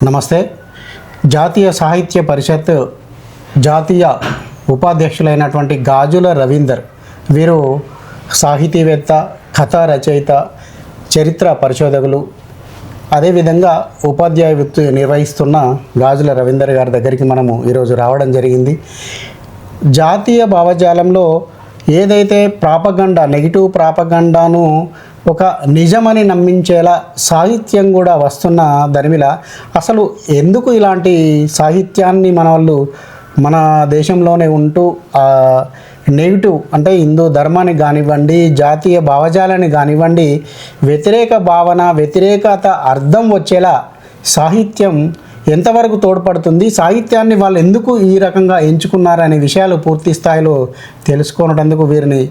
నమస్తే. జాతీయ సాహిత్య పరిషత్ జాతీయ ఉపాధ్యక్షులైనటువంటి గాజుల రవీందర్ వీరు సాహితీవేత్త కథా రచయిత చరిత్ర పరిశోధకులు అదేవిధంగా ఉపాధ్యాయ వృత్తి నిర్వహిస్తున్న గాజుల రవీందర్ గారి దగ్గరికి మనము ఈరోజు రావడం జరిగింది. జాతీయ భావజాలంలో ఏదైతే ప్రాపగండ నెగిటివ్ ప్రాపగండాను ఒక నిజమని నమ్మించేలా సాహిత్యం కూడా వస్తున్న దరిమిల అసలు ఎందుకు ఇలాంటి సాహిత్యాన్ని మన వాళ్ళు మన దేశంలోనే ఉంటూ నెగిటివ్ అంటే హిందూ ధర్మాన్ని కానివ్వండి జాతీయ భావజాలాన్ని కానివ్వండి వ్యతిరేక భావన వ్యతిరేకత అర్థం వచ్చేలా సాహిత్యం ఎంతవరకు తోడ్పడుతుంది సాహిత్యాన్ని వాళ్ళు ఎందుకు ఈ రకంగా ఎంచుకున్నారనే విషయాలు పూర్తి స్థాయిలో తెలుసుకునేందుకు వీరిని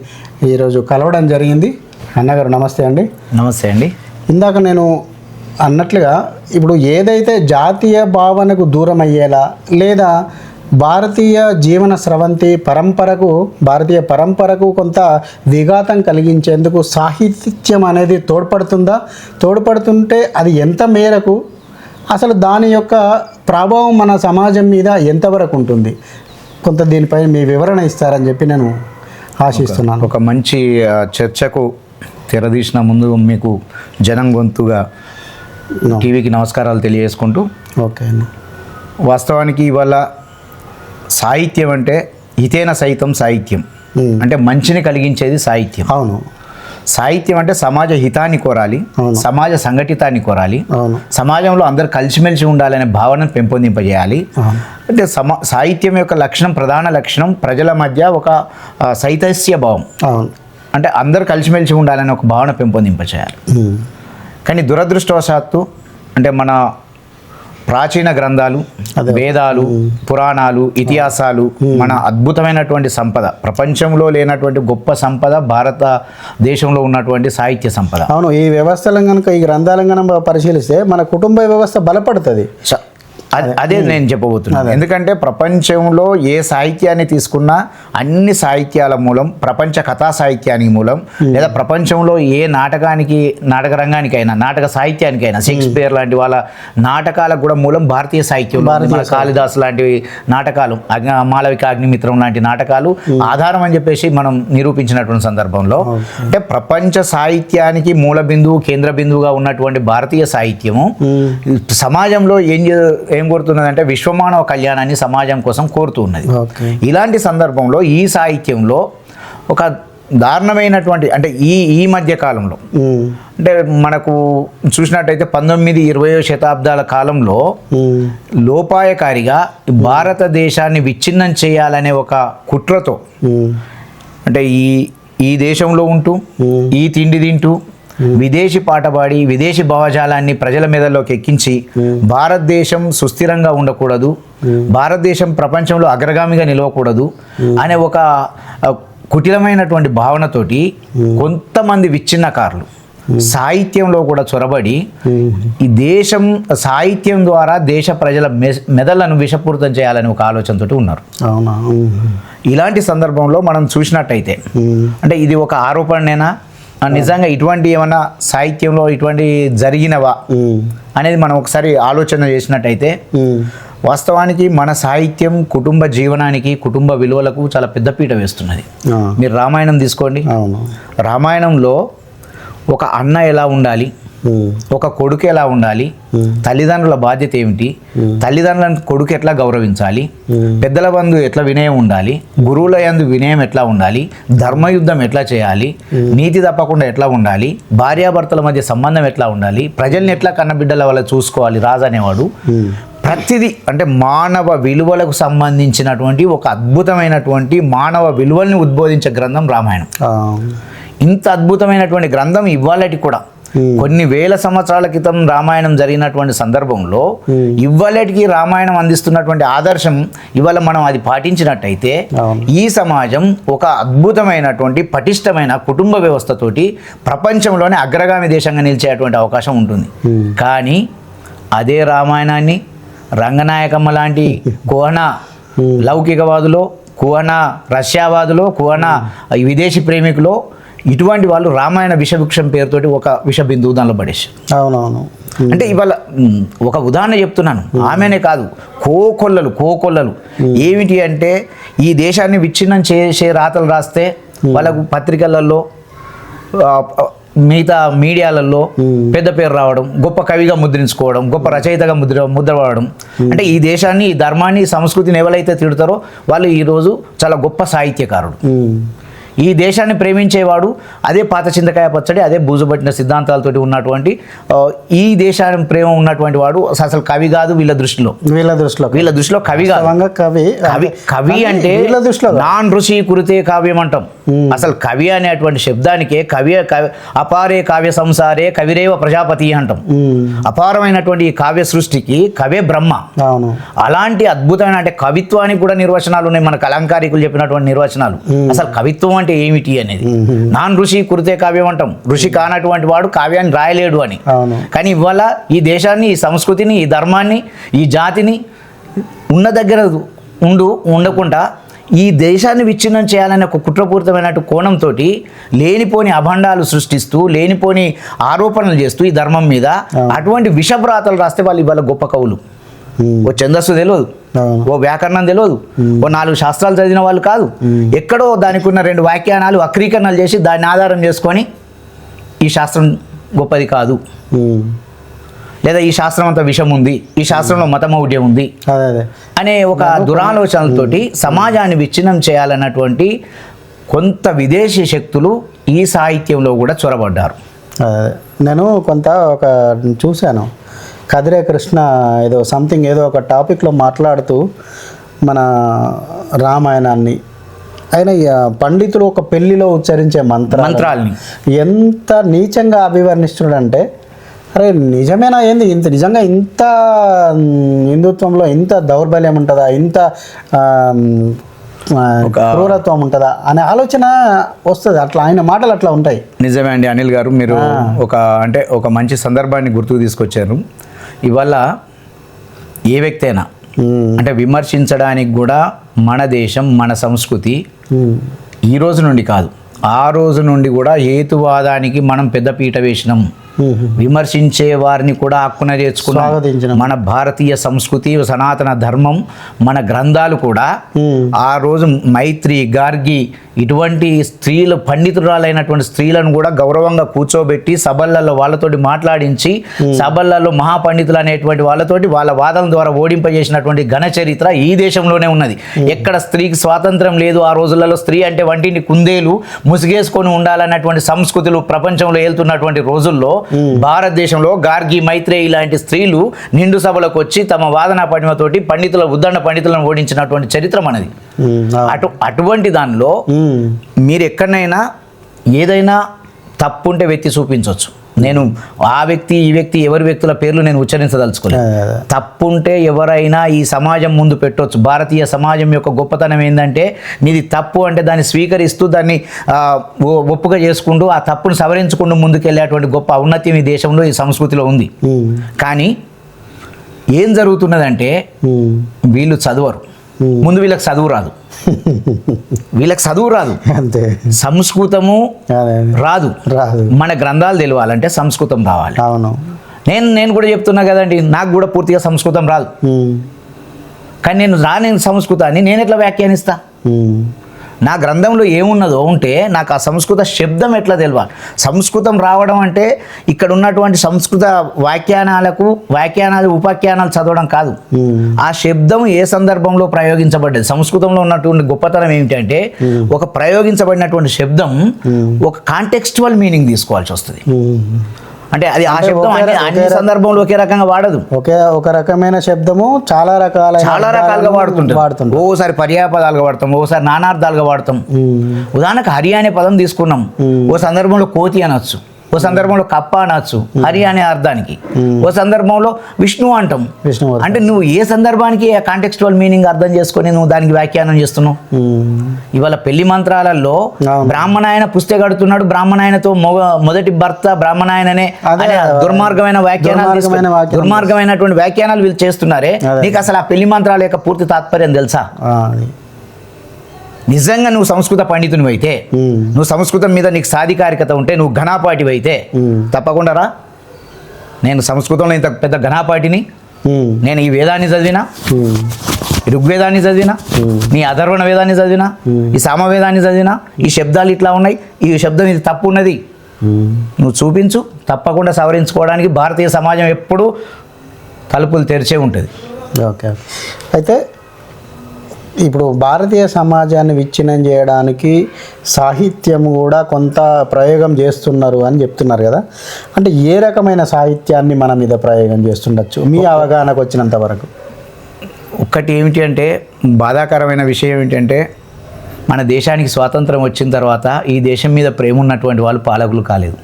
ఈరోజు కలవడం జరిగింది. అన్నగారు నమస్తే అండి. నమస్తే అండి. ఇందాక నేను అన్నట్లుగా ఇప్పుడు ఏదైతే జాతీయ భావనకు దూరం అయ్యేలా లేదా భారతీయ జీవన స్రవంతి పరంపరకు భారతీయ పరంపరకు కొంత విఘాతం కలిగించేందుకు సాహిత్యం అనేది తోడ్పడుతుందా? తోడ్పడుతుంటే అది ఎంత మేరకు? అసలు దాని యొక్క ప్రభావం మన సమాజం మీద ఎంతవరకు ఉంటుంది? కొంత దీనిపై మీ వివరణ ఇస్తారని చెప్పి నేను ఆశిస్తున్నాను. ఒక మంచి చర్చకు తెరదీసిన ముందు మీకు జనం గొంతుగా. టీవీకి నమస్కారాలు తెలియజేసుకుంటూ ఓకే అండి వాస్తవానికి ఇవాళ సాహిత్యం అంటే హితేన సైతం సాహిత్యం. Hmm. అంటే మంచిని కలిగించేది సాహిత్యం. అవును. సాహిత్యం అంటే సమాజ హితాన్ని కోరాలి. సమాజ సంఘటితాన్ని కోరాలి సమాజంలో అందరు కలిసిమెలిసి ఉండాలనే భావనను పెంపొందింపజేయాలి. అంటే సమా సాహిత్యం యొక్క లక్షణం ప్రధాన లక్షణం ప్రజల మధ్య ఒక సైతస్య భావం. అంటే అందరు కలిసిమెలిసి ఉండాలని ఒక భావన పెంపొందింపచేయాలి. కానీ దురదృష్టవశాత్తు అంటే మన ప్రాచీన గ్రంథాలు. వేదాలు పురాణాలు ఇతిహాసాలు మన అద్భుతమైనటువంటి సంపద ప్రపంచంలో లేనటువంటి గొప్ప సంపద భారతదేశంలో ఉన్నటువంటి సాహిత్య సంపద. అవును ఈ వ్యవస్థలను కనుక ఈ గ్రంథాలను కనుక పరిశీలిస్తే మన కుటుంబ వ్యవస్థ బలపడుతుంది. అదే నేను చెప్పబోతున్నాను ఎందుకంటే ప్రపంచంలో ఏ సాహిత్యాన్ని తీసుకున్నా అన్ని సాహిత్యాల మూలం ప్రపంచ కథా సాహిత్యానికి మూలం లేదా ప్రపంచంలో ఏ నాటకానికి నాటక రంగానికైనా నాటక సాహిత్యానికైనా షేక్స్పియర్ లాంటి వాళ్ళ నాటకాలకు కూడా మూలం భారతీయ. మన కాళిదాస్ లాంటి నాటకాలు అగ్ని- మాలవిక అగ్నిమిత్రం లాంటి నాటకాలు ఆధారం అని చెప్పేసి మనం నిరూపించినటువంటి సందర్భంలో అంటే ప్రపంచ సాహిత్యానికి మూల బిందువు కేంద్ర బిందువుగా ఉన్నటువంటి భారతీయ సాహిత్యము సమాజంలో ఏం ఏం కోరుతున్నదంటే విశ్వమానవ కళ్యాణాన్ని సమాజం కోసం కోరుతూ ఉన్నది ఇలాంటి సందర్భంలో ఈ సాహిత్యంలో ఒక దారుణమైనటువంటి అంటే ఈ ఈ మధ్య కాలంలో. అంటే మనకు చూసినట్టయితే పంతొమ్మిది ఇరవయో శతాబ్దాల కాలంలో. లోపాయకారిగా భారతదేశాన్ని విచ్ఛిన్నం చేయాలనే ఒక కుట్రతో. అంటే ఈ ఈ దేశంలో ఉంటూ ఈ తిండి తింటూ విదేశీ పాట పాడి విదేశీ భావజాలాన్ని ప్రజల మెదల్లోకి ఎక్కించి భారతదేశం సుస్థిరంగా ఉండకూడదు భారతదేశం ప్రపంచంలో అగ్రగామిగా నిలవకూడదు అనే ఒక కుటిలమైనటువంటి భావనతోటి కొంతమంది విచ్ఛిన్నకారులు సాహిత్యంలో కూడా చొరబడి ఈ దేశం సాహిత్యం ద్వారా దేశ ప్రజల మె- మెదళ్ళను విషపూరితం చేయాలని ఒక ఆలోచనతోటి ఉన్నారు అవునా. ఇలాంటి సందర్భంలో మనం చూసినట్టయితే. అంటే ఇది ఒక ఆరోపణనేనా నిజంగా ఇటువంటి ఏమన్నా సాహిత్యంలో ఇటువంటి జరిగినవా. అనేది మనం ఒకసారి ఆలోచన చేసినట్టయితే. వాస్తవానికి మన సాహిత్యం కుటుంబ జీవనానికి కుటుంబ విలువలకు చాలా పెద్దపీట వేస్తున్నది. మీరు రామాయణం తీసుకోండి రామాయణంలో ఒక అన్న ఎలా ఉండాలి. ఒక కొడుకు ఎలా ఉండాలి? తల్లిదండ్రుల బాధ్యత ఏమిటి? తల్లిదండ్రులను కొడుకు ఎట్లా గౌరవించాలి? పెద్దల బంధు ఎట్లా వినయం ఉండాలి? గురువుల యందు వినయం ఎట్లా ఉండాలి? ధర్మయుద్ధం ఎట్లా చేయాలి? నీతి తప్పకుండా ఎట్లా ఉండాలి? భార్యాభర్తల మధ్య సంబంధం ఎట్లా ఉండాలి? ప్రజల్ని ఎట్లా కన్నబిడ్డల వల్ల చూసుకోవాలి రాజు అనేవాడు. ప్రతిదీ అంటే మానవ విలువలకు సంబంధించినటువంటి ఒక అద్భుతమైనటువంటి మానవ విలువల్ని ఉద్బోధించే గ్రంథం రామాయణం. ఇంత అద్భుతమైనటువంటి గ్రంథం ఇవ్వాలటి కూడా కొన్ని వేల సంవత్సరాల క్రితం రామాయణం జరిగినటువంటి సందర్భంలో ఇవ్వాలటికి రామాయణం అందిస్తున్నటువంటి ఆదర్శం ఇవాళ మనం అది పాటించినట్టయితే. ఈ సమాజం ఒక అద్భుతమైనటువంటి పటిష్టమైన కుటుంబ వ్యవస్థతోటి ప్రపంచంలోనే అగ్రగామి దేశంగా నిలిచేటువంటి అవకాశం ఉంటుంది. కానీ అదే రామాయణాన్ని రంగనాయకమ్మ లాంటి కోహన లౌకికవాదులో కువన రష్యావాదులో కువన విదేశీ ప్రేమికులో ఇటువంటి వాళ్ళు రామాయణ విషవృక్షం పేరుతోటి ఒక విష బిందువు దానిలో పడేసి అవునవును. అంటే ఇవాళ ఒక ఉదాహరణ చెప్తున్నాను. ఆమెనే కాదు కోకొల్లలు కోకొల్లలు. ఏమిటి అంటే ఈ దేశాన్ని విచ్ఛిన్నం చేసే రాతలు రాస్తే వాళ్ళకు పత్రికలలో మిగతా మీడియాలలో పెద్ద పేరు రావడం గొప్ప కవిగా ముద్రించుకోవడం గొప్ప రచయితగా ముద్ర ముద్రపడడం. అంటే ఈ దేశాన్ని ఈ ధర్మాన్ని ఈ సంస్కృతిని ఎవరైతే తిడతారో వాళ్ళు ఈరోజు చాలా గొప్ప సాహిత్యకారుడు. ఈ దేశాన్ని ప్రేమించేవాడు అదే పాత చింతకాయ పచ్చడి అదే బూజుపట్టిన సిద్ధాంతాలతోటి ఉన్నటువంటి ఈ దేశాన్ని ప్రేమ ఉన్నటువంటి వాడు అసలు కవి కాదు వీళ్ళ దృష్టిలో. వీళ్ళ దృష్టిలో వీళ్ళ దృష్టిలో కవి కాదు. కవి కవి కవి అంటే వీళ్ళ దృష్టిలో. నాన్ ఋషి కురితే కావ్యం అంటాం. అసలు కవి అనేటువంటి శబ్దానికే కవి అపారే కావ్య సంసారే కవిరేవ ప్రజాపతి అంటాం. అపారమైనటువంటి ఈ కావ్య సృష్టికి కవే బ్రహ్మ. అవును. అలాంటి అద్భుతమైన అంటే కవిత్వానికి కూడా నిర్వచనాలు ఉన్నాయి మన కలంకారికులు చెప్పినటువంటి నిర్వచనాలు. అసలు కవిత్వం అంటే ఏమిటి అనేది? నాన్ ఋషి కురితే కావ్యం అంటాం. ఋషి కానటువంటి వాడు కావ్యాన్ని రాయలేడు అని. కానీ ఇవాళ ఈ దేశాన్ని ఈ సంస్కృతిని ఈ ధర్మాన్ని ఈ జాతిని ఉన్న దగ్గర ఉండు ఉండకుండా ఈ దేశాన్ని విచ్ఛిన్నం చేయాలనే ఒక కుట్రపూరితమైన కోణంతో లేనిపోని అభండాలు సృష్టిస్తూ లేనిపోని ఆరోపణలు చేస్తూ ఈ ధర్మం మీద అటువంటి విషభ్రాతలు రాస్తే వాళ్ళు ఇవాళ గొప్ప కవులు. ఓ ఛందస్సు తెలియదు ఓ వ్యాకరణం తెలియదు ఓ నాలుగు శాస్త్రాలు చదివిన వాళ్ళు కాదు. ఎక్కడో దానికి ఉన్న రెండు వ్యాఖ్యానాలు వక్రీకరణలు చేసి దాన్ని ఆధారం చేసుకొని ఈ శాస్త్రం గొప్పది కాదు. లేదా ఈ శాస్త్రం అంతా విషం ఉంది. ఈ శాస్త్రంలో మతమౌఢ్యం ఉంది. అనే ఒక దురాలోచనలతోటి సమాజాన్ని విచ్ఛిన్నం చేయాలన్నటువంటి కొంత విదేశీ శక్తులు ఈ సాహిత్యంలో కూడా చొరబడ్డారు. నేను కొంత ఒక చూశాను. కదిరే కృష్ణ ఏదో సంథింగ్ ఏదో ఒక టాపిక్లో మాట్లాడుతూ మన రామాయణాన్ని ఆయన పండితులు ఒక పెళ్ళిలో ఉచ్చరించే మంత్ర మంత్రాల్ని. ఎంత నీచంగా అభివర్ణిస్తున్నాడంటే అరే నిజమేనా ఏంది? ఇంత నిజంగా ఇంత హిందుత్వంలో ఇంత దౌర్బల్యం ఉంటుందా? ఇంత క్రూరత్వం ఉంటుందా అనే ఆలోచన వస్తుంది. అట్లా ఆయన మాటలు అట్లా ఉంటాయి. నిజమే అండి అనిల్ గారు మీరు ఒక అంటే ఒక మంచి సందర్భాన్ని గుర్తుకు తీసుకొచ్చారు. ఇవాళ ఏ వ్యక్తి అయినా అంటే విమర్శించడానికి కూడా మన దేశం మన సంస్కృతి ఈ రోజు నుండి కాదు. ఆ రోజు నుండి కూడా హేతువాదానికి మనం పెద్దపీట వేసినాం. ఉమ్, విమర్శించే వారిని కూడా హక్కున చేర్చుకున్నాం మన భారతీయ సంస్కృతి సనాతన ధర్మం మన గ్రంథాలు కూడా ఆ రోజు మైత్రి గార్గి ఇటువంటి స్త్రీలు పండితురాలైనటువంటి స్త్రీలను కూడా గౌరవంగా కూర్చోబెట్టి సభలలో వాళ్ళతోటి మాట్లాడించి సభలలో మహాపండితులు అనేటువంటి వాళ్ళతోటి వాళ్ళ వాదనల ద్వారా ఓడింపజేసినటువంటి ఘన చరిత్ర ఈ దేశంలోనే ఉన్నది. ఎక్కడ స్త్రీకి స్వాతంత్రం లేదు ఆ రోజులలో స్త్రీ అంటే వంటిని కుందేలు ముసిగేసుకొని ఉండాలన్నటువంటి సంస్కృతులు ప్రపంచంలో వెళ్తున్నటువంటి రోజుల్లో భారతదేశంలో గార్గి మైత్రేయి ఇలాంటి స్త్రీలు నిండు సభలకు వచ్చి తమ వాదన పడిమతోటి పండితుల ఉద్దండ పండితులను ఓడించినటువంటి చరిత్ర మనది. అటు అటువంటి దానిలో మీరు ఎక్కడైనా ఏదైనా తప్పు ఉంటే వ్యక్తి చూపించవచ్చు నేను ఆ వ్యక్తి ఈ వ్యక్తి ఎవరి వ్యక్తుల పేర్లు నేను ఉచ్చరించదలుచుకోలేదు. అదే, అదే. తప్పు ఉంటే ఎవరైనా ఈ సమాజం ముందు పెట్టవచ్చు భారతీయ సమాజం యొక్క గొప్పతనం ఏంటంటే నీది తప్పు అంటే దాన్ని స్వీకరిస్తూ దాన్ని ఒప్పుగా చేసుకుంటూ ఆ తప్పును సవరించుకుంటూ ముందుకెళ్ళేటువంటి గొప్ప ఔన్నత్యం ఈ దేశంలో ఈ సంస్కృతిలో ఉంది. కానీ ఏం జరుగుతున్నదంటే వీళ్ళు చదవరు. ముందు వీళ్ళకి చదువు రాదు. వీళ్ళకి చదువు రాదు. అంతే. సంస్కృతము. రాదు. రాదు. మన గ్రంథాలు తెలియాలంటే సంస్కృతం రావాలి అవును. నేను నేను కూడా చెప్తున్నా కదండి నాకు కూడా పూర్తిగా సంస్కృతం రాదు. కానీ నేను రాని సంస్కృతాన్ని నేను ఎట్లా వ్యాఖ్యానిస్తా? నా గ్రంథంలో ఏమున్నదో ఉంటే నాకు ఆ సంస్కృత శబ్దం ఎట్లా తెలియాలి సంస్కృతం రావడం అంటే ఇక్కడ ఉన్నటువంటి సంస్కృత వ్యాఖ్యానాలకు వ్యాఖ్యానాలు ఉపాఖ్యానాలు చదవడం కాదు. ఆ శబ్దం ఏ సందర్భంలో ప్రయోగించబడ్డది? సంస్కృతంలో ఉన్నటువంటి గొప్పతనం ఏమిటంటే ఒక ప్రయోగించబడినటువంటి శబ్దం ఒక కాంటెక్స్చువల్ మీనింగ్ తీసుకోవాల్సి వస్తుంది. అంటే అది ఆ శబ్దం అన్ని సందర్భంలో ఒకే రకంగా వాడదు. ఒకే ఒక రకమైన శబ్దము చాలా రకాల చాలా రకాలుగా వాడుతుంటాం వాడుతుంటాం ఓసారి పర్యాపదాలుగా వాడతాం ఓసారి నానార్థాలుగా వాడతాం. ఉదాహరణకు హరి అనే పదం తీసుకున్నాం. ఓ సందర్భంలో కోతి అనొచ్చు. ఓ సందర్భంలో కప్ప అనొచ్చు హరి అనే అర్థానికి. ఓ సందర్భంలో విష్ణు అంటాం. విష్ణువర్ధన్ అంటే. నువ్వు ఏ సందర్భానికి ఆ కాంటెక్స్చువల్ మీనింగ్ అర్థం చేసుకొని నువ్వు దానికి వ్యాఖ్యానం చేస్తున్నావు? ఇవాళ పెళ్ళి మంత్రాలలో. బ్రాహ్మణాయన పుస్తక కడుతున్నాడు బ్రాహ్మణాయనతో మొగ మొదటి భర్త బ్రాహ్మణాయననే దుర్మార్గమైన వ్యాఖ్యానాలు దుర్మార్గమైనటువంటి వ్యాఖ్యానాలు వీళ్ళు చేస్తున్నారే. నీకు అసలు ఆ పెళ్ళి మంత్రాల యొక్క పూర్తి తాత్పర్యం తెలుసా. నిజంగా నువ్వు సంస్కృత పండితునివి అయితే నువ్వు సంస్కృతం మీద నీకు సాధికారికత ఉంటే నువ్వు ఘనాపాటివి అయితే. తప్పకుండా రా. నేను సంస్కృతంలో ఇంత పెద్ద ఘనాపాటిని నేను ఈ వేదాన్ని చదివినా ఋగ్వేదాన్ని చదివినా నీ అధర్వణ వేదాన్ని చదివినా ఈ సామవేదాన్ని చదివినా ఈ శబ్దాలు ఇట్లా ఉన్నాయి ఈ శబ్దం ఇది తప్పు ఉన్నది. నువ్వు చూపించు తప్పకుండా సవరించుకోవడానికి భారతీయ సమాజం ఎప్పుడూ తలుపులు తెరిచే ఉంటుంది. ఓకే. అయితే ఇప్పుడు భారతీయ సమాజాన్ని విచ్ఛిన్నం చేయడానికి సాహిత్యం కూడా కొంత ప్రయోగం చేస్తున్నారు అని చెప్తున్నారు కదా. అంటే ఏ రకమైన సాహిత్యాన్ని మన మీద ప్రయోగం చేస్తుండొచ్చు? మీ అవగాహనకు వచ్చినంత వరకు. ఒక్కటి ఏమిటి అంటే బాధాకరమైన విషయం ఏమిటంటే మన దేశానికి స్వాతంత్రం వచ్చిన తర్వాత ఈ దేశం మీద ప్రేమ ఉన్నటువంటి వాళ్ళు పాలకులు కాలేదు.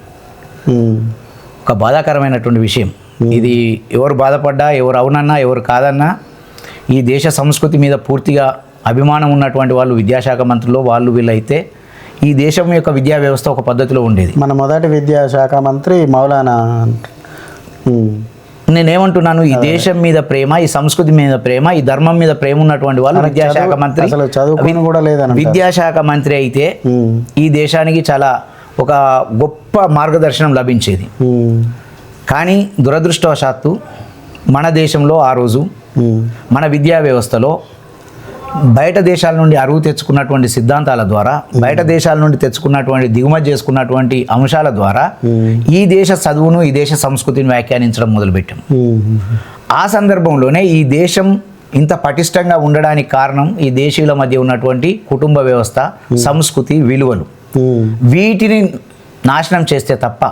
ఒక బాధాకరమైనటువంటి విషయం. ఇది ఎవరు బాధపడ్డా ఎవరు అవునన్నా ఎవరు కాదన్నా ఈ దేశ సంస్కృతి మీద పూర్తిగా అభిమానం ఉన్నటువంటి వాళ్ళు విద్యాశాఖ మంత్రులు వాళ్ళు వీళ్ళైతే ఈ దేశం యొక్క విద్యా వ్యవస్థ ఒక పద్ధతిలో ఉండేది. మన మొదటి విద్యాశాఖ మంత్రి మౌలానా నేనేమంటున్నాను ఈ దేశం మీద ప్రేమ ఈ సంస్కృతి మీద ప్రేమ ఈ ధర్మం మీద ప్రేమ ఉన్నటువంటి వాళ్ళు విద్యాశాఖ మంత్రి. అసలు చదువుకుని కూడా లేదని విద్యాశాఖ మంత్రి అయితే ఈ దేశానికి చాలా ఒక గొప్ప మార్గదర్శనం లభించేది. కానీ దురదృష్టవశాత్తు మన దేశంలో ఆ రోజు మన విద్యా వ్యవస్థలో బయట దేశాల నుండి అరువు తెచ్చుకున్నటువంటి సిద్ధాంతాల ద్వారా బయట దేశాల నుండి తెచ్చుకున్నటువంటి దిగుమతి చేసుకున్నటువంటి అంశాల ద్వారా ఈ దేశ చదువును ఈ దేశ సంస్కృతిని వ్యాఖ్యానించడం మొదలుపెట్టాం. ఆ సందర్భంలోనే ఈ దేశం ఇంత పటిష్టంగా ఉండడానికి కారణం ఈ దేశీయుల మధ్య ఉన్నటువంటి కుటుంబ వ్యవస్థ సంస్కృతి విలువలు. వీటిని నాశనం చేస్తే తప్ప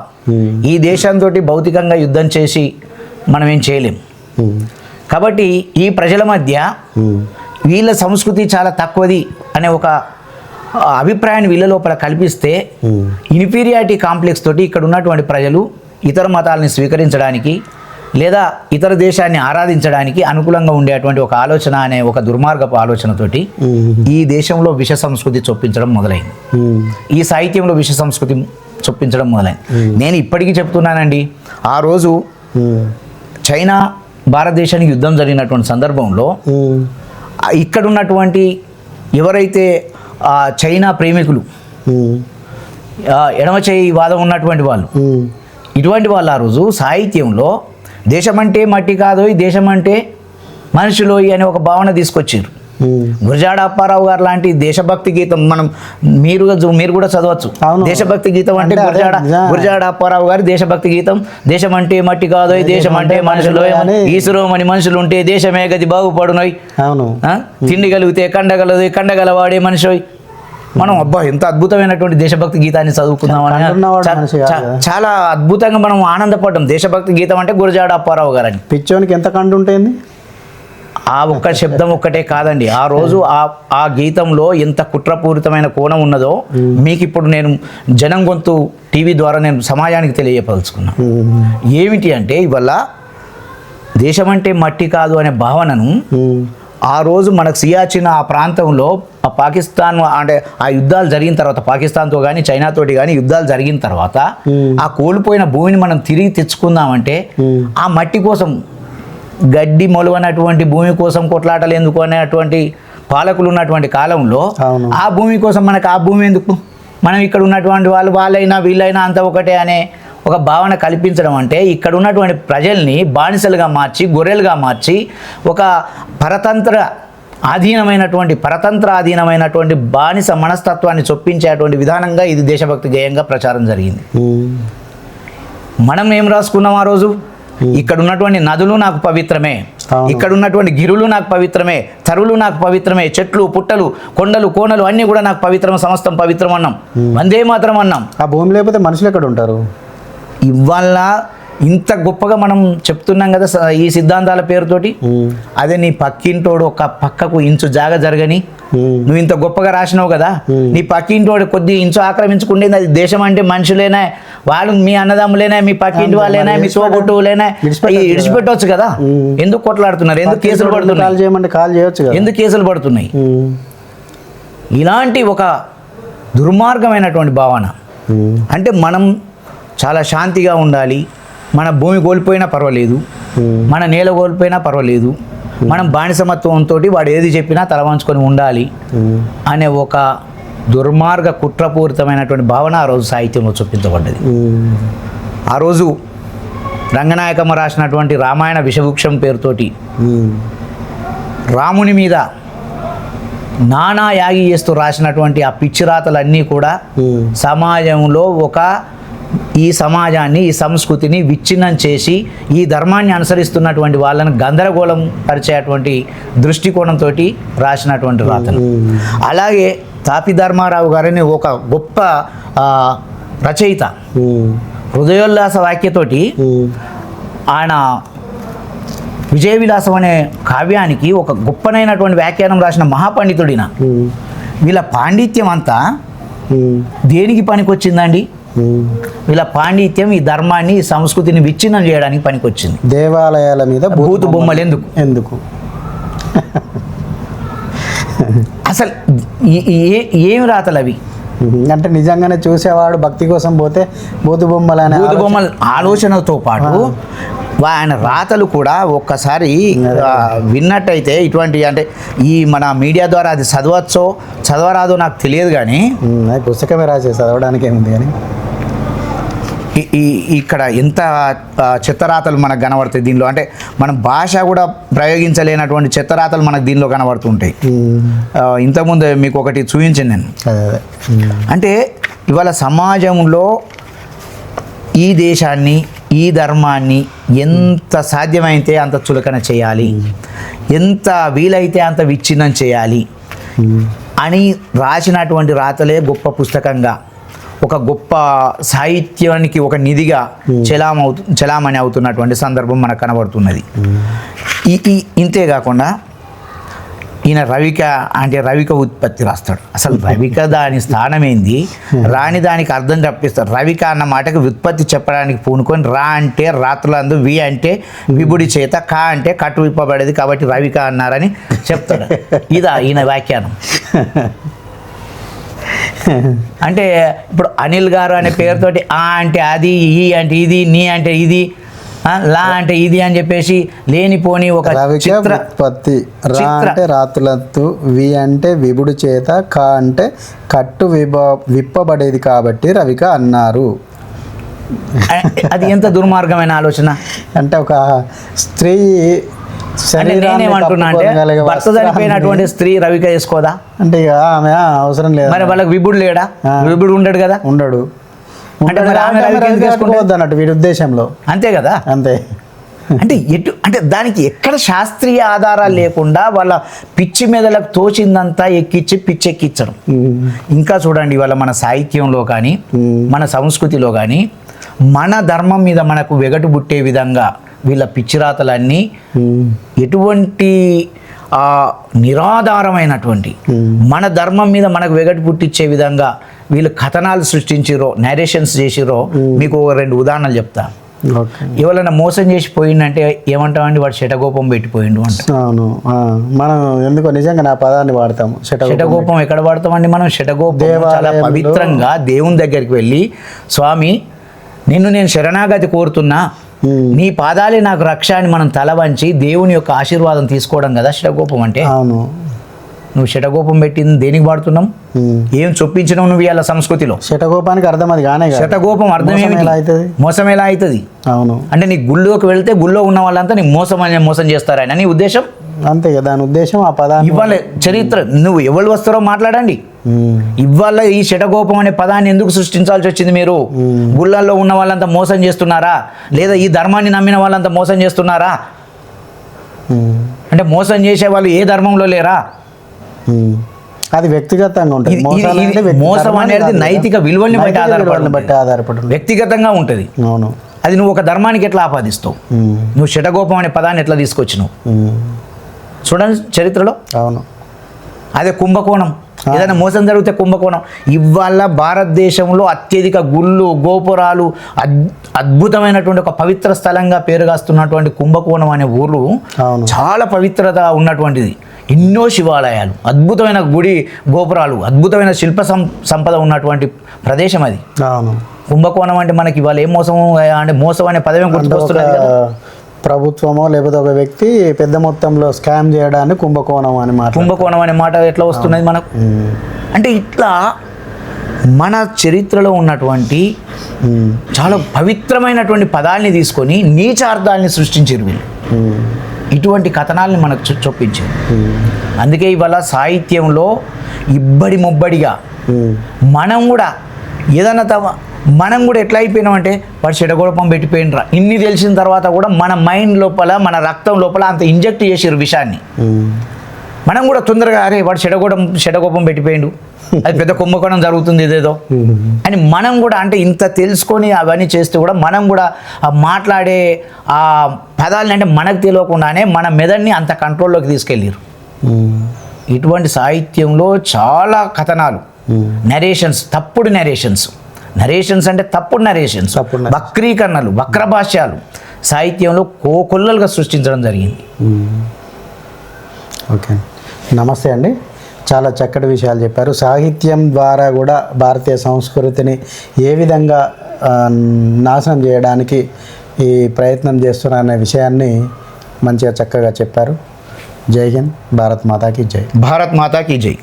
ఈ దేశంతో భౌతికంగా యుద్ధం చేసి మనం ఏం చేయలేం. కాబట్టి ఈ ప్రజల మధ్య వీళ్ళ సంస్కృతి చాలా తక్కువది అనే ఒక అభిప్రాయాన్ని వీళ్ళ లోపల కల్పిస్తే. ఇన్ఫీరియారిటీ కాంప్లెక్స్ తోటి ఇక్కడ ఉన్నటువంటి ప్రజలు ఇతర మతాలని స్వీకరించడానికి లేదా ఇతర దేశాన్ని ఆరాధించడానికి అనుకూలంగా ఉండేటువంటి ఒక ఆలోచన అనే ఒక దుర్మార్గపు ఆలోచనతోటి ఈ దేశంలో విష సంస్కృతి చొప్పించడం మొదలైంది. ఈ సాహిత్యంలో విష సంస్కృతి చొప్పించడం మొదలైంది. నేను ఇప్పటికీ చెప్తున్నానండి ఆ రోజు చైనా భారతదేశానికి యుద్ధం జరిగినటువంటి సందర్భంలో ఇక్కడ ఉన్నటువంటి ఎవరైతే చైనా ప్రేమికులు ఎడమ చేయి వాదం ఉన్నటువంటి వాళ్ళు ఇటువంటి వాళ్ళు ఆ రోజు సాహిత్యంలో దేశమంటే మట్టి కాదు ఈ దేశం అంటే మనుషులు అనే ఒక భావన తీసుకొచ్చారు. గురజాడ అప్పారావు గారు లాంటి దేశభక్తి గీతం మనం మీరు మీరు కూడా చదవచ్చు. దేశభక్తి గీతం అంటే గురజాడ గురజాడ అప్పారావు గారి దేశభక్తి గీతం. దేశం అంటే మట్టి కాదు దేశం అంటే మనుషులు అని- ఈశ్వరమని మనుషులు ఉంటే దేశమే గది బాగుపడునోయ్. అవును? తిండి కలిగితే కండగలదు కండగలవాడే మనిషి. మనం అబ్బా ఎంత అద్భుతమైనటువంటి దేశభక్తి గీతాన్ని చదువుకుందామని కంటున్నవాడు చా- మనిషి కాదు చా- కదా. చాలా అద్భుతంగా మనం ఆనందపడ్డాం. దేశభక్తి గీతం అంటే గురజాడ అప్పారావు గారని. పిచ్చోనికి ఎంత కండు ఉంటుంది ఆ ఒక్క శబ్దం ఒక్కటే కాదండి. ఆ రోజు ఆ ఆ గీతంలో ఎంత కుట్రపూరితమైన కోణం ఉన్నదో మీకు ఇప్పుడు నేను జనం గొంతు టీవీ ద్వారా నేను సమాజానికి తెలియపలుచుకున్నా ఉమ్, ఏమిటి అంటే ఇవల్ల దేశం అంటే మట్టి కాదు అనే భావనను ఆ రోజు మనకు సియాచిన్ ఆ ప్రాంతంలో ఆ పాకిస్తాన్ అంటే ఆ యుద్ధాలు జరిగిన తర్వాత పాకిస్తాన్తో కానీ చైనాతోటి కానీ యుద్ధాలు జరిగిన తర్వాత. ఆ కోల్పోయిన భూమిని మనం తిరిగి తెచ్చుకుందామంటే. ఆ మట్టి కోసం గడ్డి మొలవనటువంటి భూమి కోసం కొట్లాటలు ఎందుకు అనేటువంటి పాలకులు ఉన్నటువంటి కాలంలో. ఆ భూమి కోసం మనకు ఆ భూమి ఎందుకు? మనం ఇక్కడ ఉన్నటువంటి వాళ్ళు వాళ్ళైనా వీళ్ళైనా అంత ఒకటే అనే ఒక భావన కల్పించడం అంటే ఇక్కడ ఉన్నటువంటి ప్రజల్ని బానిసలుగా మార్చి గొర్రెలుగా మార్చి ఒక పరతంత్ర ఆధీనమైనటువంటి పరతంత్ర ఆధీనమైనటువంటి బానిస మనస్తత్వాన్ని చొప్పించేటువంటి విధానంగా ఇది దేశభక్తి గేయంగా ప్రచారం జరిగింది. మనం ఏం రాసుకున్నాం ఆ రోజు? ఇక్కడ ఉన్నటువంటి నదులు నాకు పవిత్రమే. ఇక్కడ ఉన్నటువంటి గిరులు నాకు పవిత్రమే. తరువులు నాకు పవిత్రమే. చెట్లు పుట్టలు కొండలు కోనలు అన్నీ కూడా నాకు పవిత్రం సమస్తం పవిత్రం అన్నాం వందే మాత్రం అన్నాం. ఆ భూమి లేకపోతే మనుషులు ఎక్కడ ఉంటారు? ఇవాళ ఇంత గొప్పగా మనం చెప్తున్నాం కదా ఈ సిద్ధాంతాల పేరుతోటి అదే నీ పక్కింటోడు ఒక పక్కకు ఇంచు జాగ జరగని నువ్వు ఇంత గొప్పగా రాసినావు కదా నీ పక్కింటోడు కొద్ది ఇంచు ఆక్రమించుకుండేది అది దేశం అంటే మనుషులేనా వాళ్ళు మీ అన్నదమ్ములేనా మీ పక్కింటి వాళ్ళేనా మీ ఈ విడిచిపెట్టవచ్చు కదా. ఎందుకు కొట్లాడుతున్నారు? ఎందుకు కేసులు పడుతున్నాయి? ఎందుకు కేసులు పడుతున్నాయి? ఇలాంటి ఒక దుర్మార్గమైనటువంటి భావన. అంటే మనం చాలా శాంతిగా ఉండాలి మన భూమి కోల్పోయినా పర్వాలేదు. మన నేల కోల్పోయినా పర్వాలేదు. మనం బానిసమత్వంతో వాడు ఏది చెప్పినా తలవంచుకొని ఉండాలి ఉమ్, అనే ఒక దుర్మార్గ కుట్రపూరితమైనటువంటి భావన ఆ రోజు సాహిత్యంలో చూపించబడ్డది. ఆ రోజు రంగనాయకమ్మ రాసినటువంటి రామాయణ విషవృక్షం పేరుతోటి. రాముని మీద నానా యాగి చేస్తూ రాసినటువంటి ఆ పిచ్చి రాతలన్నీ కూడా. సమాజంలో ఒక ఈ సమాజాన్ని ఈ సంస్కృతిని విచ్ఛిన్నం చేసి ఈ ధర్మాన్ని అనుసరిస్తున్నటువంటి వాళ్ళని గందరగోళం పరిచేటువంటి దృష్టికోణంతో రాసినటువంటి రాతలు. అలాగే తాపి ధర్మారావు గారిని ఒక గొప్ప రచయిత. హృదయోల్లాస వాక్యతోటి. ఆయన విజయ విలాసం అనే కావ్యానికి ఒక గొప్పనైనటువంటి వ్యాఖ్యానం రాసిన మహాపండితుడిన. వీళ్ళ పాండిత్యం అంతా. దేనికి పనికొచ్చిందండి వీళ్ళ పాండిత్యం ఈ ధర్మాన్ని ఈ సంస్కృతిని విచ్ఛిన్నం చేయడానికి పనికొచ్చింది. దేవాలయాల మీద బూతు బొమ్మలు. ఎందుకు? ఎందుకు? అసలు ఏ- ఏమి రాతలు అవి. అంటే నిజంగానే చూసేవాడు భక్తి కోసం పోతే బూతు బొమ్మలు అనే బొమ్మల ఆలోచనతో పాటు ఆయన రాతలు కూడా ఒక్కసారి విన్నట్టయితే ఇటువంటి అంటే ఈ మన మీడియా ద్వారా అది చదవచ్చో చదవరాదో నాకు తెలియదు కానీ పుస్తకమే రాసే చదవడానికి ఏముంది కానీ ఇక్కడ ఎంత చెత్తరాతలు మనకు కనబడతాయి దీనిలో. అంటే మన భాష కూడా ప్రయోగించలేనటువంటి చెత్తరాతలు మనకు దీనిలో కనబడుతుంటాయి. ఇంతకుముందు మీకు ఒకటి చూపించాను నేను. అంటే ఇవాళ సమాజంలో ఈ దేశాన్ని ఈ ధర్మాన్ని ఎంత సాధ్యమైతే అంత చులకన చేయాలి? ఎంత వీలైతే అంత విచ్ఛిన్నం చేయాలి? అని రాసినటువంటి రాతలే గొప్ప పుస్తకంగా ఒక గొప్ప సాహిత్యానికి ఒక నిధిగా చెలామవుతు చలామణి అవుతున్నటువంటి సందర్భం మనకు కనబడుతున్నది. ఈ ఈ ఇంతే కాకుండా ఈయన రవిక అంటే రవిక ఉత్పత్తి రాస్తాడు. అసలు రవిక దాని స్థానం ఏంది రాని దానికి అర్థం తప్పిస్తాడు రవిక అన్న మాటకి ఉత్పత్తి చెప్పడానికి పూనుకొని రా అంటే రాత్రులందు వి అంటే విభుడి చేత కా అంటే కట్టు విప్పబడేది కాబట్టి రవిక అన్నారని చెప్తాడు. ఇదా ఈయన వ్యాఖ్యానం. అంటే ఇప్పుడు అనిల్ గారు అనే పేరుతోటి ఆ అంటే అది ఈ అంటే ఇది నీ అంటే ఇది లా అంటే ఇది అని చెప్పేసి లేనిపోని ఒక చిత్ర ఉత్పత్తి. రా అంటే రాతులత్తు వి అంటే విభుడు చేత క అంటే కట్టు విభ విప్పబడేది కాబట్టి రవిక అన్నారు. అది ఎంత దుర్మార్గమైన ఆలోచన? అంటే ఒక స్త్రీ నేనేమంటున్నా అంటే భర్త చనిపోయినటువంటి స్త్రీ రవిక వేసుకోదా అంటే ఇక ఆమె అవసరం లేదు. మరి వాళ్ళకి విభుడు లేడా. విభుడు ఉండడు కదా? ఉండడు. అంటే అన్నట్టు వీడి ఉద్దేశంలో అంతే కదా అంతే అంటే ఎటు అంటే దానికి ఎక్కడ శాస్త్రీయ ఆధారాలు లేకుండా వాళ్ళ పిచ్చి మెదలకు తోచిందంతా ఎక్కించి పిచ్చి ఎక్కించడం. ఇంకా చూడండి ఇవాళ మన సాహిత్యంలో కానీ. మన సంస్కృతిలో కానీ మన ధర్మం మీద మనకు వెగటు పుట్టే విధంగా వీళ్ళ పిచ్చిరాతలన్నీ. ఎటువంటి ఆ, నిరాధారమైనటువంటి. మన ధర్మం మీద మనకు వెగటు పుట్టించే విధంగా వీళ్ళు కథనాలు సృష్టించిరో నేరేషన్స్ చేసిరో మీకు ఒక రెండు ఉదాహరణలు చెప్తా. ఎవరైనా మోసం చేసి పోయిందంటే ఏమంటామండి? వాడు శటగోపం పెట్టిపోయిండు అంట. అవును. మనం ఎందుకో నిజంగా నా పదాన్ని వాడతాము శటగోపం. ఎక్కడ పడతామండి మనం? శటగోపం చాలా పవిత్రంగా దేవుని దగ్గరికి వెళ్ళి స్వామి నిన్ను నేను శరణాగతి కోరుతున్నా. నీ పాదాలే నాకు రక్ష అని మనం తల వంచి దేవుని యొక్క ఆశీర్వాదం తీసుకోవడం కదా శటగోపం అంటే? అవును. నువ్వు శటగోపం పెట్టింది దేనికి వాడుతున్నాం. ఏం చొప్పించినావు నువ్వు ఇవాళ సంస్కృతిలో? శటగోపానికి అర్థం అది కానే. శటగోపం అర్థం ఏమిటి? మోసం ఎలా అవుతుంది? అవును. అంటే నీ గుళ్ళోకి వెళ్తే గుళ్ళో ఉన్న వాళ్ళంతా నీకు మోసం అని మోసం చేస్తారని నీ ఉద్దేశం? అంతే కదా దాని ఉద్దేశం ఆ పదాన్ని ఇవాళ చరిత్ర. నువ్వు ఎవరు వస్తారో మాట్లాడండి. ఇవాళ ఈ శటగోపం అనే పదాన్ని ఎందుకు సృష్టించాల్సి వచ్చింది మీరు. గుళ్ళల్లో ఉన్న వాళ్ళంతా మోసం చేస్తున్నారా? లేదా ఈ ధర్మాన్ని నమ్మిన వాళ్ళంతా మోసం చేస్తున్నారా. అంటే మోసం చేసే వాళ్ళు ఏ ధర్మంలో లేరా. అది వ్యక్తిగతంగా ఉంటుంది మోసం అనేది. నైతిక విలువల్ని బట్టి ఆధారపడి బట్టి. ఆధారపడి. వ్యక్తిగతంగా ఉంటుంది అవును అది నువ్వు ఒక ధర్మానికి ఎట్లా ఆపాదిస్తావు. నువ్వు శటగోపం అనే పదాన్ని ఎట్లా తీసుకొచ్చినావు. చూడండి చరిత్రలో అవును అదే కుంభకోణం ఏదైనా మోసం జరిగితే కుంభకోణం ఇవాళ భారతదేశంలో అత్యధిక గుళ్ళు గోపురాలు అద్ అద్భుతమైనటువంటి ఒక పవిత్ర స్థలంగా పేరుగాస్తున్నటువంటి కుంభకోణం అనే ఊరు. చాలా పవిత్రత ఉన్నటువంటిది ఎన్నో శివాలయాలు అద్భుతమైన గుడి గోపురాలు అద్భుతమైన శిల్ప సంపద ఉన్నటువంటి ప్రదేశం అది. కుంభకోణం అంటే మనకి ఇవాళ ఏం మోసం అంటే మోసం అనే ఒక గుర్తుకొస్తున్నది ప్రభుత్వమో లేకపోతే ఒక వ్యక్తి పెద్ద మొత్తంలో స్కామ్ చేయడాన్ని కుంభకోణం అని మాట కుంభకోణం అనే మాట ఎట్లా వస్తున్నది మనకు? అంటే ఇట్లా మన చరిత్రలో ఉన్నటువంటి చాలా పవిత్రమైనటువంటి పదాల్ని తీసుకొని నీచార్థాలని సృష్టించారు వీళ్ళు. ఇటువంటి కథనాల్ని మనకు చొ- చొప్పించారు. ఉమ్, అందుకే ఇవాళ సాహిత్యంలో ఇబ్బడి ముబ్బడిగా మనం కూడా ఏదన్నా తమ మనం కూడా ఎట్లా అయిపోయినామంటే వాడు చెడగొడపం పెట్టిపోయినరా. ఇన్ని తెలిసిన తర్వాత కూడా మన మైండ్ లోపల మన రక్తం లోపల అంత ఇంజెక్ట్ చేసారు విషయాన్ని ఉమ్, మనం కూడా తొందరగా అరే వాడు చెడగొడం చెడగొప్పం పెట్టిపోయిండు. అది పెద్ద కుంభకోణం జరుగుతుంది ఇదేదో. అని మనం కూడా అంటే ఇంత తెలుసుకొని అవన్నీ చేస్తే కూడా మనం కూడా ఆ మాట్లాడే ఆ పదాలని అంటే మనకు తెలియకుండానే మన మెదడుని అంత కంట్రోల్లోకి తీసుకెళ్ళారు. ఇటువంటి సాహిత్యంలో చాలా కథనాలు. నరేషన్స్ తప్పుడు నరేషన్స్. నరేషన్స్ అంటే తప్పుడు నరేషన్స్. వక్రీకరణలు వక్ర భాష్యాలు. సాహిత్యంలో కోకొల్లలుగా సృష్టించడం జరిగింది. ఓకే. నమస్తే అండి. చాలా చక్కటి విషయాలు చెప్పారు. సాహిత్యం ద్వారా కూడా భారతీయ సంస్కృతిని ఏ విధంగా నాశనం చేయడానికి ఈ ప్రయత్నం చేస్తున్నారనే విషయాన్ని మంచిగా చక్కగా చెప్పారు. జై హింద్. భారత్ మాతాకి జై. భారత్ మాతాకి జై.